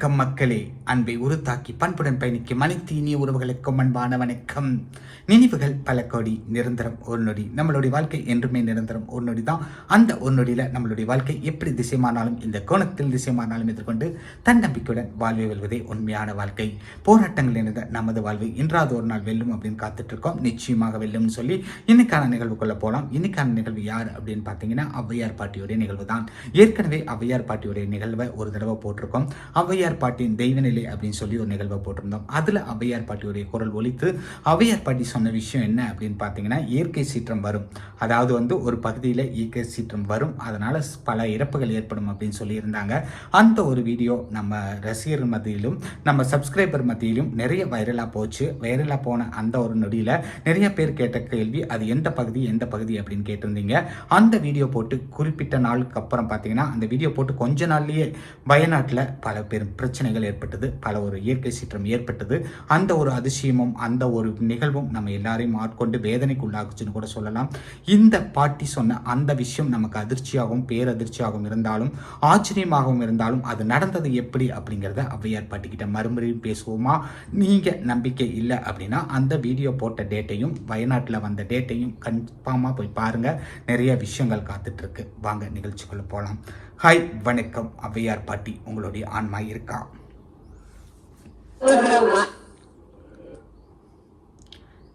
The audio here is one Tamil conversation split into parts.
வணக்கம் மக்களே. அன்பை உருத்தாக்கி பண்புடன் பயணிக்கும் அனைத்து இனிய உறவுகளுக்கும் அன்பான வணக்கம். நினைவுகள் பல கோடி நிரந்தரம் ஒரு நொடி. நம்மளுடைய வாழ்க்கை என்றுமே நிரந்தரம் ஒரு நொடி தான். அந்த ஒரு நொடியில் நம்மளுடைய வாழ்க்கை எப்படி திசைமானாலும் இந்த கோணத்தில் திசைமானாலும் எதிர்கொண்டு தன்னம்பிக்கையுடன் வாழ்வை வெல்வதே உண்மையான வாழ்க்கை. போராட்டங்கள் இணைந்த நமது வாழ்வு இன்றாவது ஒரு நாள் வெல்லும் அப்படின்னு காத்துட்டு இருக்கோம் நிச்சயமாக வெல்லும்னு சொல்லி இன்னைக்கான நிகழ்வுக்குள்ள போகலாம் இன்னைக்கான நிகழ்வு யார் அப்படின்னு பார்த்தீங்கன்னா ஔவையார் பாட்டியுடைய நிகழ்வு தான் ஏற்கனவே ஔவையார் பாட்டியுடைய நிகழ்வை ஒரு தடவை போட்டிருக்கோம். ஔவையார் பாட்டியின் தெய்வநிலை அப்படின்னு சொல்லி ஒரு நிகழ்வை போட்டிருந்தோம். அதில் ஔவையார் பாட்டியுடைய குரல் ஒழித்து ஔவையார் பாட்டி சொன்ன விஷயம் என்ன அப்படின்னு பார்த்தீங்கன்னா இயற்கை சீற்றம் வரும். அதாவது வந்து ஒரு பகுதியில் இயற்கை சீற்றம் வரும். அதனால் பல இறப்புகள் ஏற்படும் அப்படின்னு சொல்லியிருந்தாங்க. அந்த ஒரு வீடியோ நம்ம ரசிகர் மத்தியிலும் நம்ம சப்ஸ்கிரைபர் மத்தியிலும் நிறைய வைரலாக போச்சு. வைரலாக போன அந்த ஒரு நொடியில் நிறைய பேர் கேட்ட கேள்வி அது எந்த பகுதி எந்த பகுதி அப்படின்னு கேட்டிருந்தீங்க. அந்த வீடியோ போட்டு குறிப்பிட்ட நாளுக்கு அப்புறம் பார்த்தீங்கன்னா அந்த வீடியோ போட்டு கொஞ்ச நாள்லயே வயநாட்டில் பல பெரும் பிரச்சனைகள் ஏற்பட்டது பல ஒரு இயற்கை சீற்றம் ஏற்பட்டது. அந்த ஒரு அதிசயமும் அந்த ஒரு நிகழ்வும் நம்ம எல்லாரையும் ஆட்கொண்டு வேதனைக்கு உள்ளாகுச்சுன்னு கூட சொல்லலாம். இந்த பாட்டி சொன்ன அந்த விஷயம் நமக்கு அதிர்ச்சியாகவும் பேரதிர்ச்சியாகவும் இருந்தாலும் ஆச்சரியமாகவும் இருந்தாலும் அது நடந்தது எப்படி அப்படிங்கிறத ஔவையார் பாட்டிக்கிட்ட மறுபடியும் பேசுவோமா? நீங்கள் நம்பிக்கை இல்லை அப்படின்னா அந்த வீடியோ போட்ட டேட்டையும் வயநாட்டில் வந்த டேட்டையும் கன்ஃபார்மாக போய் பாருங்கள் நிறைய விஷயங்கள் காத்துட்ருக்கு வாங்க நிகழ்ச்சிக்குள்ளே போகலாம் ஹாய் வணக்கம். ஔவையார் பாட்டி உங்களுடைய ஆன்மா இருக்கா?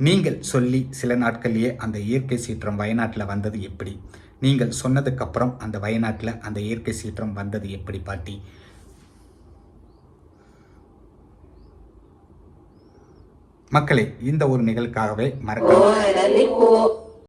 நீங்கள் சொல்லி சில நாட்களிலேயே அந்த இயற்கை சீற்றம் வயநாட்டில் வந்தது எப்படி? நீங்கள் சொன்னதுக்கு அப்புறம் அந்த வயநாட்டில் அந்த இயற்கை சீற்றம் வந்தது எப்படி பாட்டி? மக்களே இந்த ஒரு நிகழ்வுக்காகவே மறக்க